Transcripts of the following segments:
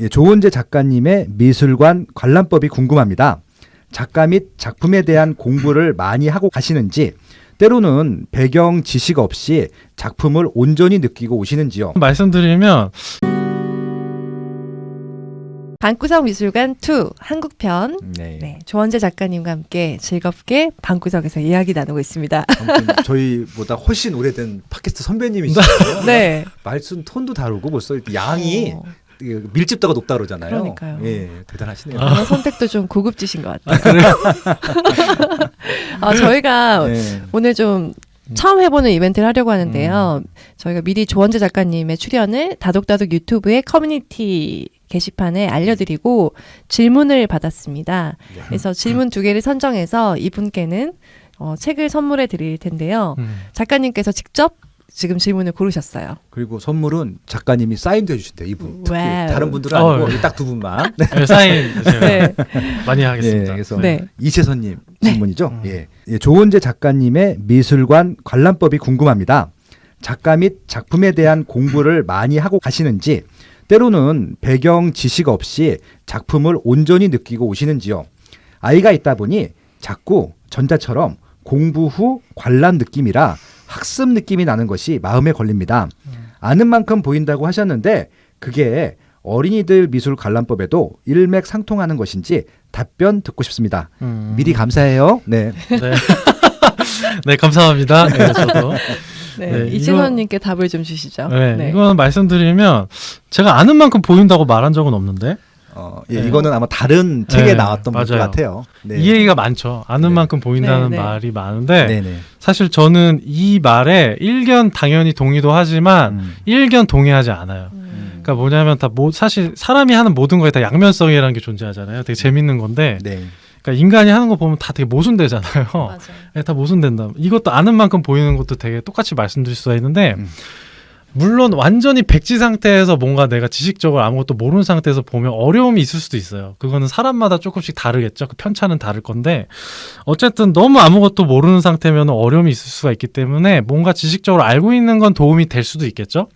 예, 조은재 작가님의 미술관 관람법이 궁금합니다. 작가 및 작품에 대한 공부를 많이 하고 가시는지 때로는 배경 지식 없이 작품을 온전히 느끼고 오시는지요. 말씀드리면 방구석 미술관 2 한국편 네. 네, 조원재 작가님과 함께 즐겁게 방구석에서 이야기 나누고 있습니다. 아무튼 저희보다 훨씬 오래된 팟캐스트 선배님이시죠. 네. 말씀 톤도 다르고 벌써 양이 어, 그 밀집도가 높다 그러잖아요. 그러니까요. 예, 대단하시네요. 단어 선택도 좀 고급지신 것 같아요. 아, 저희가 네. 오늘 좀 처음 해보는 이벤트를 하려고 하는데요. 저희가 미리 조원재 작가님의 출연을 다독다독 유튜브의 커뮤니티 게시판에 알려드리고 질문을 받았습니다. 네. 그래서 질문 두 개를 선정해서 이분께는 어, 책을 선물해 드릴 텐데요. 음, 작가님께서 직접 지금 질문을 고르셨어요. 그리고 선물은 작가님이 사인도 해주신대요. 이분 특히 와우. 다른 분들은 어, 아니고 네. 딱두 분만. 네. 네, 사인 네. 많이 예, 하겠습니다. 그래서 네. 이채선님 질문이죠. 음. 예. 예, 조은재 작가님의 미술관 관람법이 궁금합니다. 작가 및 작품에 대한 공부를 많이 하고 가시는지 때로는 배경 지식 없이 작품을 온전히 느끼고 오시는지요. 아이가 있다 보니 자꾸 전자처럼 공부 후 관람 느낌이라 학습 느낌이 나는 것이 마음에 걸립니다. 아는 만큼 보인다고 하셨는데 그게 어린이들 미술 관람법에도 일맥상통하는 것인지 답변 듣고 싶습니다. 음, 미리 감사해요. 네. 네. 네, 감사합니다. 네, 저도. 네, 네, 이진원님께 답을 좀 주시죠. 네, 이거는 말씀드리면 제가 아는 만큼 보인다고 말한 적은 없는데 어, 예, 네. 이거는 아마 다른 책에 네, 나왔던 것 맞아요. 같아요. 네. 이 얘기가 많죠. 아는 네. 만큼 보인다는 네, 네. 말이 많은데 네, 네. 사실 저는 이 말에 일견 당연히 동의도 하지만 음. 일견 동의하지 않아요. 음. 그러니까 뭐냐면 다 뭐, 사실 사람이 하는 모든 거에 다 양면성이라는 게 존재하잖아요. 되게 재밌는 건데 네. 그러니까 인간이 하는 거 보면 다 되게 모순되잖아요. 맞아요. 네, 다 모순된다. 이것도 아는 만큼 보이는 것도 되게 똑같이 말씀드릴 수가 있는데 음. 물론 완전히 백지 상태에서 뭔가 내가 지식적으로 아무것도 모르는 상태에서 보면 어려움이 있을 수도 있어요. 그거는 사람마다 조금씩 다르겠죠. 그 편차는 다를 건데 어쨌든 너무 아무것도 모르는 상태면 어려움이 있을 수가 있기 때문에 뭔가 지식적으로 알고 있는 건 도움이 될 수도 있겠죠.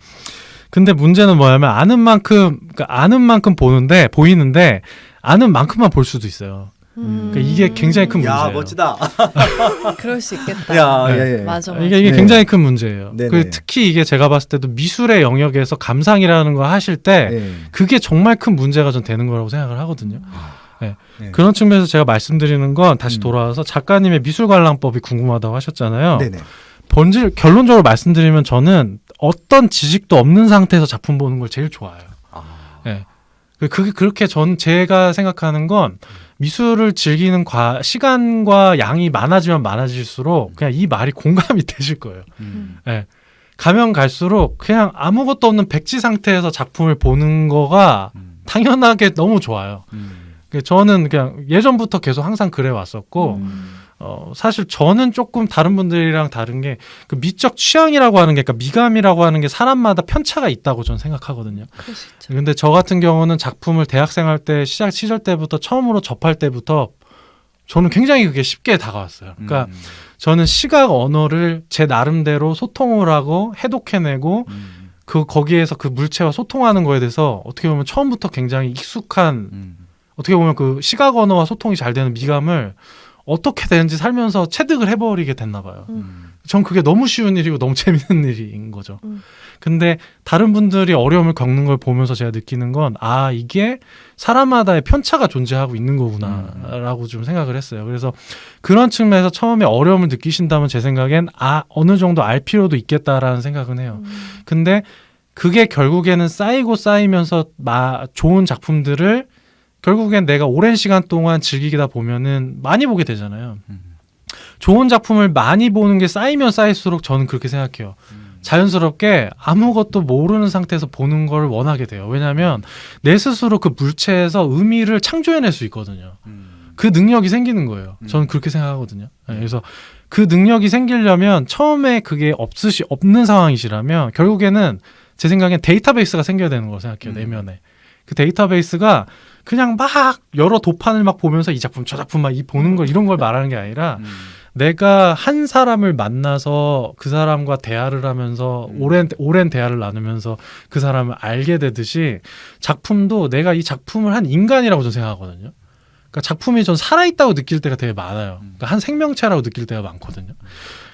근데 문제는 뭐냐면 아는 만큼 그러니까 아는 만큼 보는데 보이는데 아는 만큼만 볼 수도 있어요. 음. 그러니까 이게 굉장히 큰 야, 문제예요. 멋지다. 그럴 수 있겠다. 야, 네. 예, 예. 맞아, 맞아. 이게, 이게 네. 굉장히 큰 문제예요. 네네. 그 특히 이게 제가 봤을 때도 미술의 영역에서 감상이라는 거 하실 때 네. 그게 정말 큰 문제가 전 되는 거라고 생각을 하거든요. 네. 네. 그런 측면에서 제가 말씀드리는 건 다시 음. 돌아와서 작가님의 미술 관람법이 궁금하다고 하셨잖아요. 네네. 본질 결론적으로 말씀드리면 저는 어떤 지식도 없는 상태에서 작품 보는 걸 제일 좋아해요. 아. 네. 그- 그게 그렇게 전 제가 생각하는 건 미술을 즐기는 과, 시간과 양이 많아지면 많아질수록 그냥 이 말이 공감이 되실 거예요. 음. 예. 가면 갈수록 그냥 아무것도 없는 백지 상태에서 작품을 보는 거가 음. 당연하게 너무 좋아요. 음. 그 저는 그냥 예전부터 계속 항상 그래 왔었고 음. 어 사실 저는 조금 다른 분들이랑 다른 게 그 미적 취향이라고 하는 게 그러니까 미감이라고 하는 게 사람마다 편차가 있다고 저는 생각하거든요. 있죠. 근데 저 같은 경우는 작품을 대학생 할 때 시작 시절 때부터 처음으로 접할 때부터 저는 굉장히 그게 쉽게 다가왔어요. 그러니까 음. 저는 시각 언어를 제 나름대로 소통을 하고 해독해내고 음. 그 거기에서 그 물체와 소통하는 거에 대해서 어떻게 보면 처음부터 굉장히 익숙한 음. 어떻게 보면 그 시각 언어와 소통이 잘 되는 미감을 어떻게 되는지 살면서 체득을 해버리게 됐나 봐요. 음. 전 그게 너무 쉬운 일이고 너무 재밌는 일인 거죠. 음. 근데 다른 분들이 어려움을 겪는 걸 보면서 제가 느끼는 건 아 이게 사람마다의 편차가 존재하고 있는 거구나라고 좀 생각을 했어요. 그래서 그런 측면에서 처음에 어려움을 느끼신다면 제 생각엔 아 어느 정도 알 필요도 있겠다라는 생각은 해요. 음. 근데 그게 결국에는 쌓이고 쌓이면서 마, 좋은 작품들을 결국엔 내가 오랜 시간 동안 즐기다 보면은 많이 보게 되잖아요. 음. 좋은 작품을 많이 보는 게 쌓이면 쌓일수록 저는 그렇게 생각해요. 자연스럽게 아무것도 모르는 상태에서 보는 걸 원하게 돼요. 왜냐하면 내 스스로 그 물체에서 의미를 창조해낼 수 있거든요. 음. 그 능력이 생기는 거예요. 음. 저는 그렇게 생각하거든요. 네, 그래서 그 능력이 생기려면 처음에 그게 없으시 없는 상황이시라면 결국에는 제 생각엔 데이터베이스가 생겨야 되는 거 생각해요. 음. 내면에 그 데이터베이스가 그냥 막 여러 도판을 막 보면서 이 작품 저 작품 막 이 보는 걸 이런 걸 말하는 게 아니라 음. 내가 한 사람을 만나서 그 사람과 대화를 하면서 음. 오랜 오랜 대화를 나누면서 그 사람을 알게 되듯이 작품도 내가 이 작품을 한 인간이라고 저는 생각하거든요. 그러니까 작품이 전 살아있다고 느낄 때가 되게 많아요. 그러니까 한 생명체라고 느낄 때가 많거든요.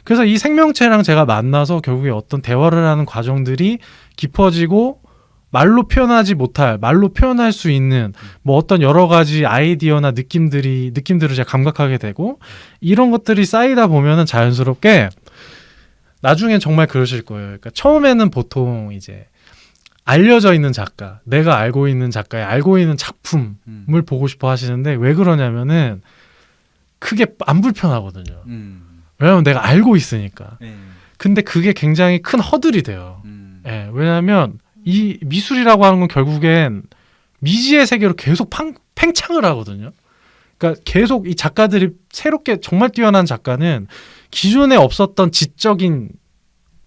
그래서 이 생명체랑 제가 만나서 결국에 어떤 대화를 하는 과정들이 깊어지고 말로 표현하지 못할 말로 표현할 수 있는 뭐 어떤 여러 가지 아이디어나 느낌들이 느낌들을 제가 감각하게 되고 이런 것들이 쌓이다 보면은 자연스럽게 나중엔 정말 그러실 거예요. 그러니까 처음에는 보통 이제 알려져 있는 작가, 내가 알고 있는 작가의 알고 있는 작품을 음. 보고 싶어 하시는데 왜 그러냐면은 그게 안 불편하거든요. 음. 왜냐면 내가 알고 있으니까. 네. 근데 그게 굉장히 큰 허들이 돼요. 음. 예, 왜냐하면 이 미술이라고 하는 건 결국엔 미지의 세계로 계속 팡, 팽창을 하거든요. 그러니까 계속 이 작가들이 새롭게 정말 뛰어난 작가는 기존에 없었던 지적인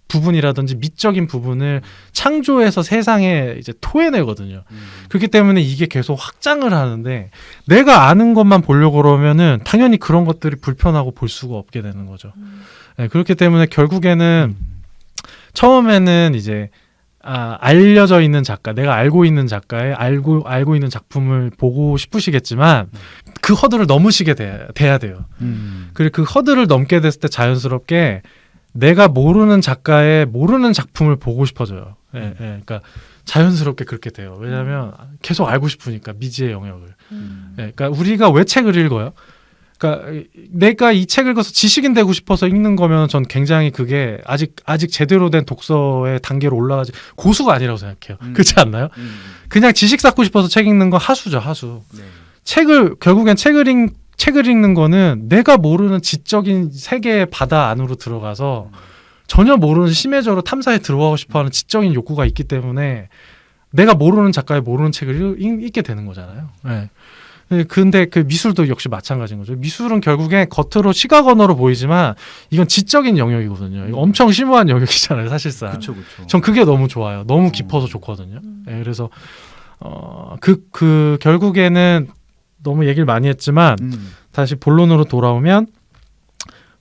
부분이라든지 미적인 부분을 창조해서 세상에 이제 토해내거든요. 음. 그렇기 때문에 이게 계속 확장을 하는데 내가 아는 것만 보려고 그러면은 당연히 그런 것들이 불편하고 볼 수가 없게 되는 거죠. 예, 그렇기 때문에 결국에는 처음에는 이제 아, 알려져 있는 작가, 내가 알고 있는 작가의 알고 알고 있는 작품을 보고 싶으시겠지만 그 허들을 넘으시게 돼, 돼야 돼요. 음. 그리고 그 허들을 넘게 됐을 때 자연스럽게 내가 모르는 작가의 모르는 작품을 보고 싶어져요. 예, 예. 그러니까 자연스럽게 그렇게 돼요. 왜냐하면 계속 알고 싶으니까 미지의 영역을. 음. 예, 그러니까 우리가 왜 책을 읽어요? 그러니까 이- 내가 이 책을 읽어서 지식인 되고 싶어서 읽는 거면 전 굉장히 그게 아직 아직 제대로 된 독서의 단계로 올라가지 고수가 아니라고 생각해요. 음. 그렇지 않나요? 음. 그냥 지식 쌓고 싶어서 책 읽는 건 하수죠, 하수. 네. 책을 결국엔 책을 읽 책을 읽는 거는 내가 모르는 지적인 세계의 바다 안으로 들어가서 전혀 모르는 심해적으로 탐사에 들어가고 싶어하는 지적인 욕구가 있기 때문에 내가 모르는 작가의 모르는 책을 읽, 읽게 되는 거잖아요. 네. 네, 근데 그 미술도 역시 마찬가지인 거죠. 미술은 결국에 겉으로 시각 언어로 보이지만 이건 지적인 영역이거든요. 이거 엄청 심오한 영역이잖아요, 사실상. 그렇죠, 그렇죠. 전 그게 너무 좋아요. 너무 깊어서 좋거든요. 예, 그래서 어, 그, 그 결국에는 너무 얘기를 많이 했지만 음. 다시 본론으로 돌아오면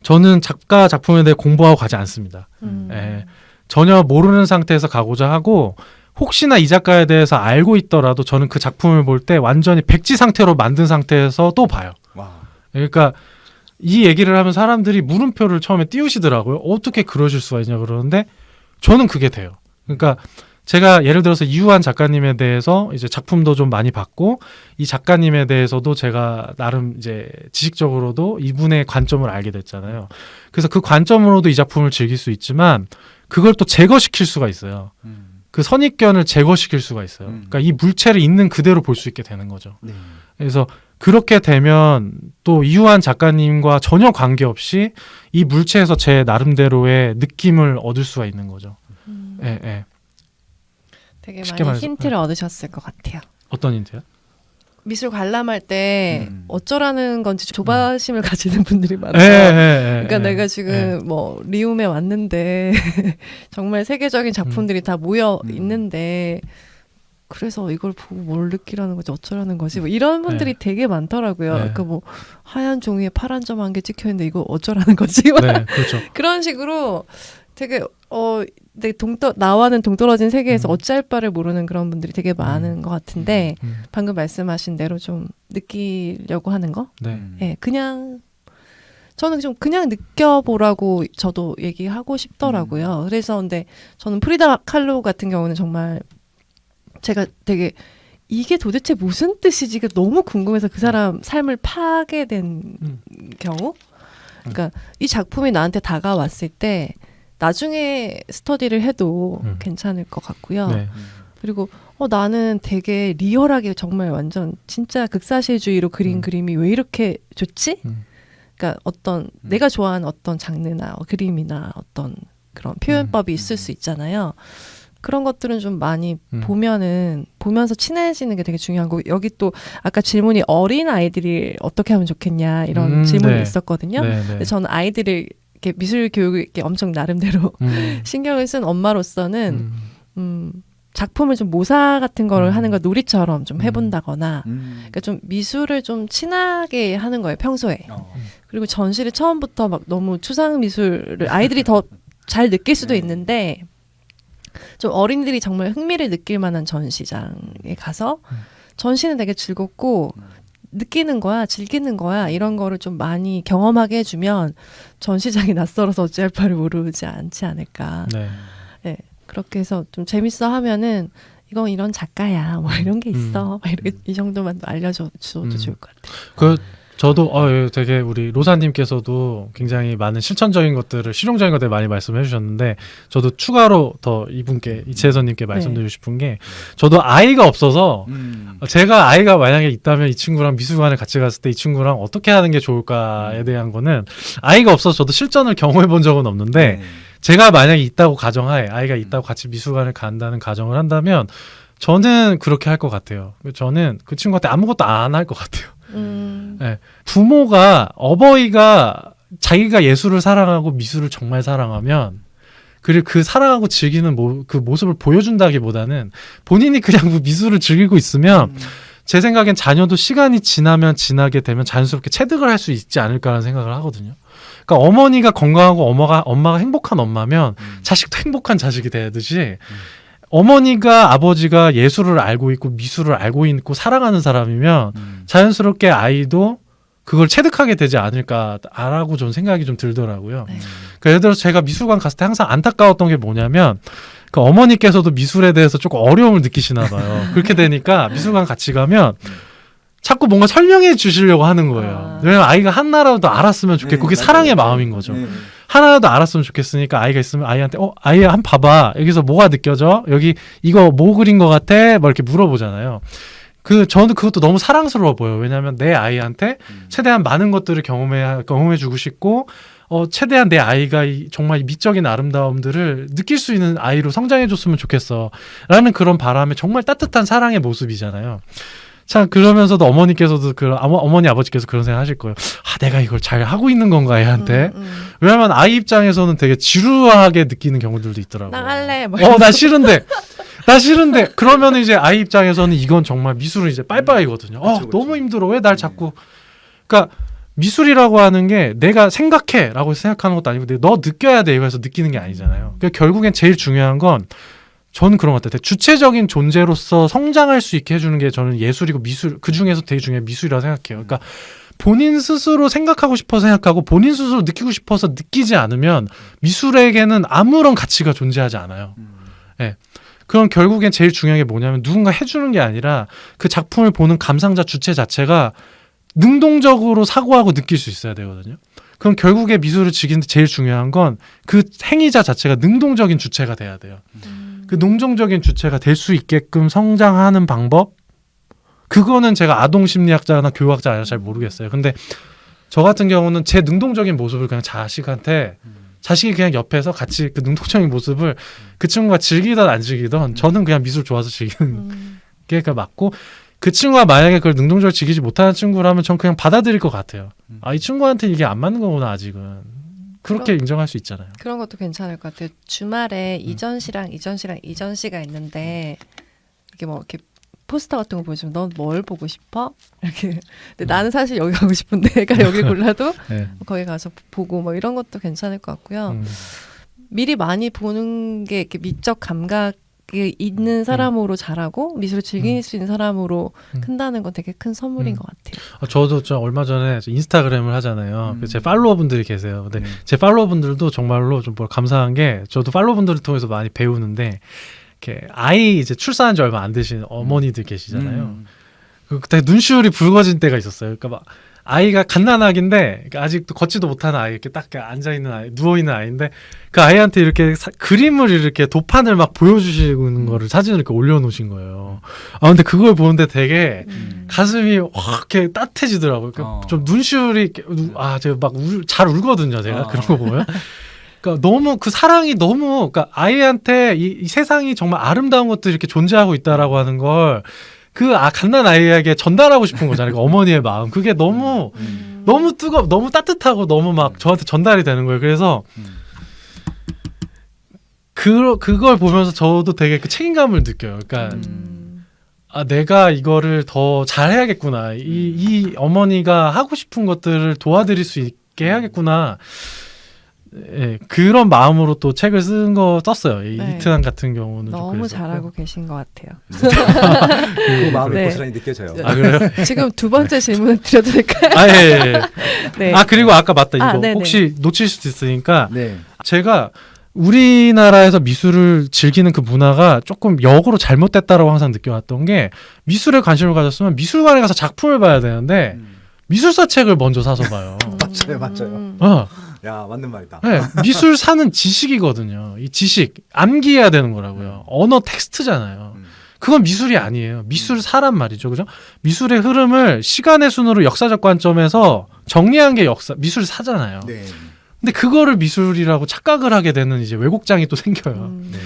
저는 작가 작품에 대해 공부하고 가지 않습니다. 음. 예, 전혀 모르는 상태에서 가고자 하고 혹시나 이 작가에 대해서 알고 있더라도 저는 그 작품을 볼 때 완전히 백지 상태로 만든 상태에서 또 봐요. 와. 그러니까 이 얘기를 하면 사람들이 물음표를 처음에 띄우시더라고요. 어떻게 그러실 수가 있냐 그러는데 저는 그게 돼요. 그러니까 제가 예를 들어서 이유한 작가님에 대해서 이제 작품도 좀 많이 봤고 이 작가님에 대해서도 제가 나름 이제 지식적으로도 이분의 관점을 알게 됐잖아요. 그래서 그 관점으로도 이 작품을 즐길 수 있지만 그걸 또 제거시킬 수가 있어요. 음. 그 선입견을 제거시킬 수가 있어요. 음. 그러니까 이 물체를 있는 그대로 볼 수 있게 되는 거죠. 네. 그래서 그렇게 되면 또 이유한 작가님과 전혀 관계없이 이 물체에서 제 나름대로의 느낌을 얻을 수가 있는 거죠. 음. 예, 예. 되게 쉽게 많이 말해서- 힌트를 얻으셨을 것 같아요. 어떤 힌트요? 미술 관람할 때 음. 어쩌라는 건지 조바심을 가지는 분들이 예, 많아요. 예, 예, 그러니까 예. 내가 지금 예. 뭐 리움에 왔는데 정말 세계적인 작품들이 다 모여 음. 있는데 그래서 이걸 보고 뭘 느끼라는 거지 어쩌라는 거지 뭐 이런 분들이 되게 많더라고요. 네. 그러니까 뭐 하얀 종이에 파란 점 한 개 찍혀 있는데 이거 어쩌라는 거지 막 네, 그렇죠. 그런 식으로 되게 어, 내 동떠 나와는 동떨어진 세계에서 음. 어찌할 바를 모르는 그런 분들이 되게 많은 것 같은데 음, 방금 말씀하신 대로 좀 느끼려고 하는 거, 네. 음. 예, 그냥 저는 좀 그냥 느껴보라고 저도 얘기하고 싶더라고요. 그래서 근데 저는 프리다 칼로 같은 경우는 정말 제가 되게 이게 도대체 무슨 뜻이지 가 너무 궁금해서 그 사람 삶을 파게 된 음. 경우, 그러니까 이 작품이 나한테 다가왔을 때 나중에 스터디를 해도 음. 괜찮을 것 같고요. 네. 음. 그리고 어 나는 되게 리얼하게 정말 완전 진짜 극사실주의로 그린 음. 그림이 왜 이렇게 좋지? 음. 그러니까 어떤 음. 내가 좋아하는 어떤 장르나 그림이나 어떤 그런 표현법이 음. 있을 수 있잖아요. 그런 것들은 좀 많이 음. 보면은 보면서 친해지는 게 되게 중요한 거고 여기 또 아까 질문이 어린 아이들이 어떻게 하면 좋겠냐 이런 음, 질문이 네. 있었거든요. 네, 네. 근데 저는 아이들을 이렇게 미술 교육을 이렇게 엄청 나름대로 음. 신경을 쓴 엄마로서는 음. 음, 작품을 좀 모사 같은 거를 음. 하는 걸 놀이처럼 좀 음. 해본다거나 음. 그러니까 좀 미술을 좀 친하게 하는 거예요 평소에 어. 그리고 전시를 처음부터 막 너무 추상 미술을 아이들이 더 잘 느낄 수도 네. 있는데 좀 어린이들이 정말 흥미를 느낄 만한 전시장에 가서 음. 전시는 되게 즐겁고 느끼는 거야, 즐기는 거야 이런 거를 좀 많이 경험하게 해주면 전 시장이 낯설어서 어찌할 바를 모르지 않지 않을까. 네. 그렇게 해서 좀 재밌어 하면은 이건 이런 작가야, 뭐 이런 게 있어, 막 이렇게 이 정도만 알려줘도 음. 좋을 것 같아요. 그 저도 어 예, 되게 우리 로사님께서도 굉장히 많은 실천적인 것들을 실용적인 것들 많이 말씀해 주셨는데 저도 추가로 더 이분께 이채선님께 말씀드리고 싶은 게 저도 아이가 없어서 음. 제가 아이가 만약에 있다면 이 친구랑 미술관에 같이 갔을 때 이 친구랑 어떻게 하는 게 좋을까에 대한 거는 아이가 없어서 저도 실전을 경험해 본 적은 없는데 네. 제가 만약에 있다고 가정하에 아이가 있다고 같이 미술관을 간다는 가정을 한다면 저는 그렇게 할 것 같아요. 저는 그 친구한테 아무것도 안 할 것 같아요. 음, 네. 부모가 어버이가 자기가 예술을 사랑하고 미술을 정말 사랑하면 그리고 그 사랑하고 즐기는 모, 그 모습을 보여준다기보다는 본인이 그냥 뭐 미술을 즐기고 있으면 음. 제 생각엔 자녀도 시간이 지나면 지나게 되면 자연스럽게 체득을 할 수 있지 않을까라는 생각을 하거든요. 그러니까 어머니가 건강하고 엄마가 엄마가 행복한 엄마면 음. 자식도 행복한 자식이 되듯이 어머니가 아버지가 예술을 알고 있고 미술을 알고 있고 사랑하는 사람이면 음. 자연스럽게 아이도 그걸 체득하게 되지 않을까라고 좀 생각이 좀 들더라고요. 네. 그러니까 예를 들어서 제가 미술관 갔을 때 항상 안타까웠던 게 뭐냐면 그 어머니께서도 미술에 대해서 조금 어려움을 느끼시나 봐요. 그렇게 되니까 미술관 같이 가면 자꾸 뭔가 설명해 주시려고 하는 거예요. 아. 왜냐면 아이가 하나라도 알았으면 좋겠고 그게 네, 사랑의 맞아요. 마음인 거죠. 네. 하나라도 알았으면 좋겠으니까 아이가 있으면 아이한테 어 아이야 한번 봐봐. 여기서 뭐가 느껴져? 여기 이거 뭐 그린 것 같아? 뭐 이렇게 물어보잖아요. 그 저는 그것도 너무 사랑스러워 보여요. 왜냐하면 내 아이한테 음. 최대한 많은 것들을 경험해 경험해 주고 싶고 어 최대한 내 아이가 이, 정말 이 미적인 아름다움들을 느낄 수 있는 아이로 성장해 줬으면 좋겠어 라는 그런 바람에 정말 따뜻한 사랑의 모습이잖아요. 참 그러면서도 어머니께서도 그 어머, 어머니 아버지께서 그런 생각 하실 거예요. 아 내가 이걸 잘 하고 있는 건가 애한테 음, 음. 왜냐면 아이 입장에서는 되게 지루하게 느끼는 경우들도 있더라고요. 나 할래. 뭐 어, 나 싫은데. 나 싫은데. 그러면 이제 아이 입장에서는 이건 정말 미술은 이제 빠이빠이거든요. 어, 그쵸, 그쵸. 너무 힘들어. 왜 날 자꾸. 그러니까 미술이라고 하는 게 내가 생각해 라고 생각하는 것도 아니고 너 느껴야 돼. 이거에서 느끼는 게 아니잖아요. 그러니까 결국엔 제일 중요한 건 저는 그런 것 같아요. 주체적인 존재로서 성장할 수 있게 해주는 게 저는 예술이고 미술, 그 중에서 되게 중요한 미술이라고 생각해요. 그러니까 본인 스스로 생각하고 싶어서 생각하고 본인 스스로 느끼고 싶어서 느끼지 않으면 미술에게는 아무런 가치가 존재하지 않아요. 음. 그럼 결국엔 제일 중요한 게 뭐냐면 누군가 해주는 게 아니라 그 작품을 보는 감상자 주체 자체가 능동적으로 사고하고 느낄 수 있어야 되거든요. 그럼 결국에 미술을 즐기는데 제일 중요한 건 그 행위자 자체가 능동적인 주체가 돼야 돼요. 음. 그 능동적인 주체가 될 수 있게끔 성장하는 방법 그거는 제가 아동 심리학자나 교육학자 아니라 잘 모르겠어요. 근데 저 같은 경우는 제 능동적인 모습을 그냥 자식한테 자식이 그냥 옆에서 같이 그 능동적인 모습을 그 친구가 즐기던 안 즐기던 저는 그냥 미술 좋아서 즐기는 음. 게 그러니까 맞고 그 친구가 만약에 그걸 능동적으로 즐기지 못하는 친구라면 전 그냥 받아들일 것 같아요. 음. 아이 친구한테 이게 안 맞는 거구나 아직은 그렇게 인정할 수 있잖아요. 그런 것도 괜찮을 것 같아요. 주말에 이전 시랑 이전 시랑 이전 시가 있는데 이렇게 뭐 이렇게 포스터 같은 거 보여주면 넌 뭘 보고 싶어? 이렇게. 근데 나는 사실 여기 가고 싶은데 애가 여기 골라도 네. 거기 가서 보고 뭐 이런 것도 괜찮을 것 같고요. 음. 미리 많이 보는 게 이렇게 미적 감각 이 있는 사람으로 자라고 미술을 즐길 음. 수 있는 사람으로 음. 큰다는 건 되게 큰 선물인 음. 것 같아요. 아, 저도 저 얼마 전에 저 인스타그램을 하잖아요. 음. 그제 팔로워분들이 계세요. 근데 네. 제 팔로워분들도 정말로 좀 뭘 감사한 게 저도 팔로워분들을 통해서 많이 배우는데 이렇게 아이 이제 출산한 지 얼마 안 되신 어머니들 계시잖아요. 음. 그 그때 눈시울이 붉어진 때가 있었어요. 그러니까 막 아이가 갓난아기인데 그러니까 아직도 걷지도 못하는 아이 이렇게 딱 앉아 있는 아이 누워 있는 아이인데 그 아이한테 이렇게 사- 그림을 이렇게 도판을 막 보여주시는 거를 사진을 이렇게 올려놓으신 거예요. 아 근데 그걸 보는데 되게 음. 가슴이 확 이렇게 따뜻해지더라고요. 그러니까 어. 좀 눈시울이 아 제가 막잘 울거든요. 제가 어. 그런 거 보면. 그러니까 너무 그 사랑이 너무 그러니까 아이한테 이, 이 세상이 정말 아름다운 것들이 이렇게 존재하고 있다라고 하는 걸 그 아, 갓난 아이에게 전달하고 싶은 거잖아요. 그 어머니의 마음. 그게 너무 음. 너무 뜨거, 너무 따뜻하고 너무 막 저한테 전달이 되는 거예요. 그래서 음. 그 그걸 보면서 저도 되게 그 책임감을 느껴요. 그러니까 음. 아 내가 이거를 더 잘해야겠구나. 이, 이 어머니가 하고 싶은 것들을 도와드릴 수 있, 있게 해야겠구나. 예, 그런 마음으로 또 책을 쓴 거 썼어요. 이 네. 이트난 같은 경우는 좀 너무 그랬었고. 잘하고 계신 것 같아요. 그 마음이 네. 고스란히 느껴져요. 아 그래요? 지금 두 번째 질문 드려도 될까요? 아 예. 예. 네. 아 그리고 아까 맞다 이거 아, 네네. 혹시 놓칠 수도 있으니까 네. 제가 우리나라에서 미술을 즐기는 그 문화가 조금 역으로 잘못됐다라고 항상 느껴왔던 게 미술에 관심을 가졌으면 미술관에 가서 작품을 봐야 되는데 음. 미술사 책을 먼저 사서 봐요. 맞아요, 맞아요. 음. 어, 야 맞는 말이다. 네, 미술 사는 지식이거든요. 이 지식 암기해야 되는 거라고요. 언어 텍스트잖아요. 음. 그건 미술이 아니에요. 미술 사란 말이죠, 그죠? 미술의 흐름을 시간의 순으로 역사적 관점에서 정리한 게 역사 미술 사잖아요. 네. 근데 그거를 미술이라고 착각을 하게 되는 이제 왜곡장이 또 생겨요. 음. 네.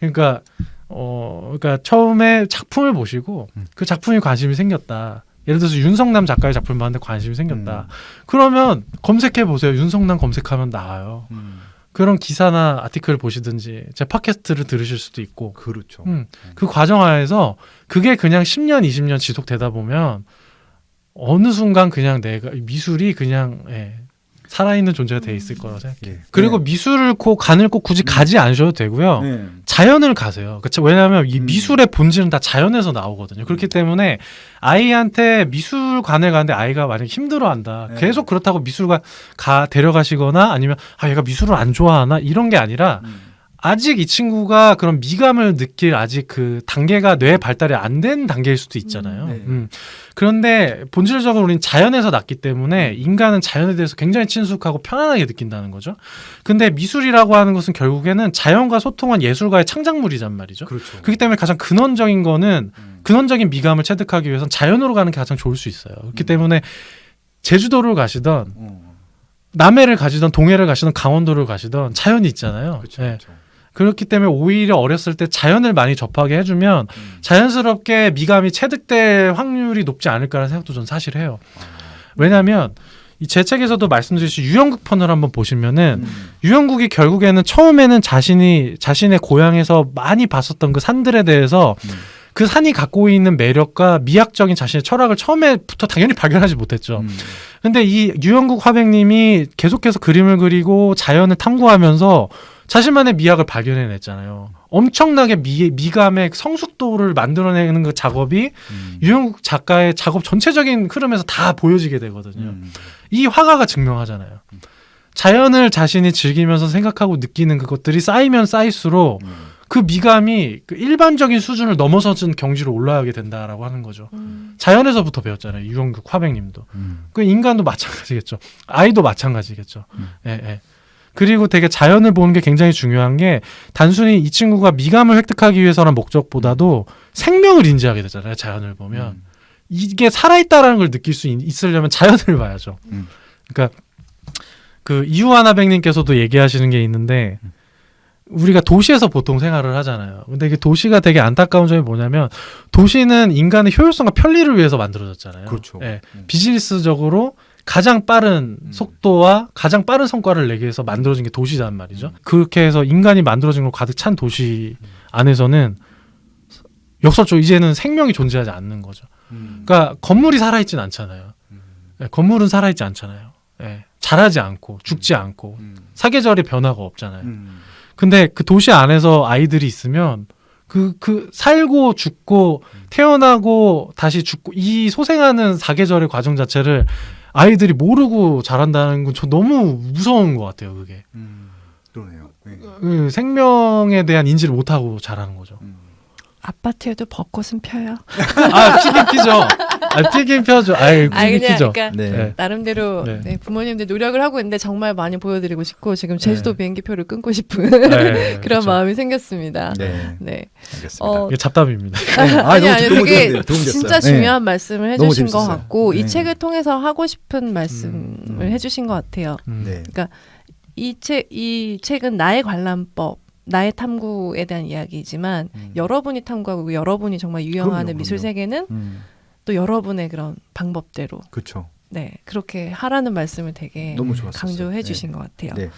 그러니까 어 그러니까 처음에 작품을 보시고 음. 그 작품이 관심이 생겼다. 예를 들어서 윤성남 작가의 작품을 봤는데 관심이 생겼다. 음. 그러면 검색해 보세요. 윤성남 검색하면 나와요. 음. 그런 기사나 아티클을 보시든지 제 팟캐스트를 들으실 수도 있고 그렇죠. 음, 그 과정 하에서 그게 그냥 10년, 20년 지속되다 보면 어느 순간 그냥 내가 미술이 그냥 예, 살아있는 존재가 돼 있을 거라고 생각해요. 예. 그리고 미술을 꼭 간을 꼭 굳이 가지 않으셔도 되고요. 네. 자연을 가세요. 그쵸? 왜냐하면 이 음. 미술의 본질은 다 자연에서 나오거든요. 그렇기 때문에 아이한테 미술관에 가는데 아이가 만약 힘들어한다. 네. 계속 그렇다고 미술관 가 데려가시거나 아니면 아 얘가 미술을 안 좋아하나 이런 게 아니라 음. 아직 이 친구가 그런 미감을 느낄 아직 그 단계가 뇌 발달이 안 된 단계일 수도 있잖아요. 음, 네. 음. 그런데 본질적으로 우리는 자연에서 났기 때문에 인간은 자연에 대해서 굉장히 친숙하고 편안하게 느낀다는 거죠. 근데 미술이라고 하는 것은 결국에는 자연과 소통한 예술가의 창작물이란 말이죠. 그렇죠. 그렇기 때문에 가장 근원적인 거는 음. 근원적인 미감을 체득하기 위해서는 자연으로 가는 게 가장 좋을 수 있어요. 그렇기 음. 때문에 제주도를 가시던 어. 남해를 가시던 동해를 가시던 강원도를 가시던 자연이 있잖아요. 그렇죠. 예. 그렇죠. 그렇기 때문에 오히려 어렸을 때 자연을 많이 접하게 해주면 음. 자연스럽게 미감이 체득될 확률이 높지 않을까라는 생각도 저는 사실 해요. 아. 왜냐하면 이제 책에서도 말씀드린 유영국 편을 한번 보시면은 음. 유영국이 결국에는 처음에는 자신이 자신의 고향에서 많이 봤었던 그 산들에 대해서 음. 그 산이 갖고 있는 매력과 미학적인 자신의 철학을 처음에부터 당연히 발견하지 못했죠. 음. 근데 이 유영국 화백님이 계속해서 그림을 그리고 자연을 탐구하면서 자신만의 미학을 발견해냈잖아요. 엄청나게 미, 미감의 성숙도를 만들어내는 그 작업이 음. 유영국 작가의 작업 전체적인 흐름에서 다 보여지게 되거든요. 음. 이 화가가 증명하잖아요. 자연을 자신이 즐기면서 생각하고 느끼는 그것들이 쌓이면 쌓일수록 음. 그 미감이 그 일반적인 수준을 넘어서는 경지로 올라가게 된다라고 하는 거죠. 음. 자연에서부터 배웠잖아요. 유영국 화백님도. 음. 그 인간도 마찬가지겠죠. 아이도 마찬가지겠죠. 음. 예, 예. 그리고 되게 자연을 보는 게 굉장히 중요한 게 단순히 이 친구가 미감을 획득하기 위해서라는 목적보다도 생명을 인지하게 되잖아요. 자연을 보면 음. 이게 살아있다라는 걸 느낄 수 있, 있으려면 자연을 봐야죠. 음. 그러니까 그 이유하나백님께서도 얘기하시는 게 있는데 우리가 도시에서 보통 생활을 하잖아요. 근데 이게 도시가 되게 안타까운 점이 뭐냐면 도시는 인간의 효율성과 편리를 위해서 만들어졌잖아요. 그렇죠. 예. 음. 비즈니스적으로 가장 빠른 음. 속도와 가장 빠른 성과를 내기 위해서 만들어진 게 도시란 말이죠. 음. 그렇게 해서 인간이 만들어진 걸 가득 찬 도시 안에서는 역설적으로 이제는 생명이 존재하지 않는 거죠. 음. 그러니까 건물이 살아있진 않잖아요. 음. 예, 건물은 살아있지 않잖아요. 예, 자라지 않고 죽지 않고 음. 사계절의 변화가 없잖아요. 음. 근데 그 도시 안에서 아이들이 있으면 그, 그, 살고 죽고 태어나고 다시 죽고 이 소생하는 사계절의 과정 자체를 아이들이 모르고 자란다는 건 저 너무 무서운 것 같아요, 그게. 음. 그러네요. 네. 그 생명에 대한 인지를 못하고 자라는 거죠. 음. 아파트에도 벚꽃은 펴요. 아, 피긴 피죠. 아, 피긴 펴죠. 아 그냥 피죠. 그러니까 네. 네. 나름대로 네. 네, 부모님들 노력을 하고 있는데 정말 많이 보여드리고 싶고 지금 제주도 네. 비행기표를 끊고 싶은 네, 그런 그쵸. 마음이 생겼습니다. 네. 네. 알겠습니다. 어, 이게 잡담입니다. 아, 아니 아니 되게. 진짜 네. 중요한 말씀을 너무 해주신 것. 같고 이 네. 책을 통해서 하고 싶은 말씀을 음. 해주신 것 같아요. 음. 네. 이책이 책은 나의 관람법, 나의 탐구에 대한 이야기이지만 음. 여러분이 탐구하고 여러분이 정말 그럼요, 미술 그럼요. 세계는 음. 또 여러분의 그런 방법대로 그렇죠. 네 그렇게 하라는 말씀을 되게 너무 좋았어요. 강조해 네. 주신 것 같아요. 네.